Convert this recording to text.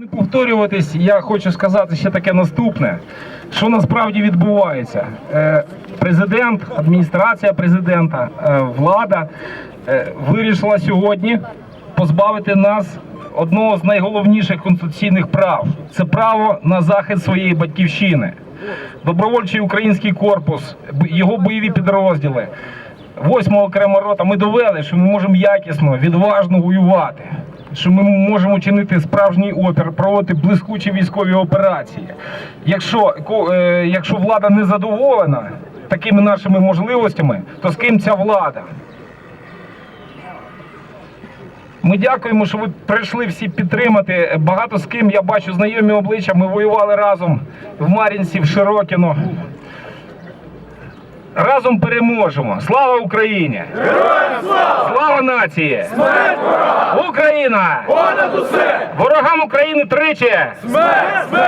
Не повторюватись, я хочу сказати ще таке наступне, що насправді відбувається. Е, Президент, адміністрація президента, е, влада е, вирішила сьогодні позбавити нас одного з найголовніших конституційних прав це право на захист своєї батьківщини. Добровольчий український корпус, його бойові підрозділи. 8 окрема рота ми довели, що ми можемо якісно, відважно воювати, що ми можемо чинити справжній опір, проводити блискучі військові операції. Якщо, е, якщо влада не задоволена такими нашими можливостями, то з ким ця влада? Ми дякуємо, що ви прийшли всі підтримати. Багато з ким я бачу знайомі обличчя. Ми воювали разом в Мар'їнці, в Широкіно. Разом переможемо. Слава Україні! Героям слава! Слава нації! Смерть ворогам! Україна! Понад усе! Ворогам України тричі! Смерть! Смерть!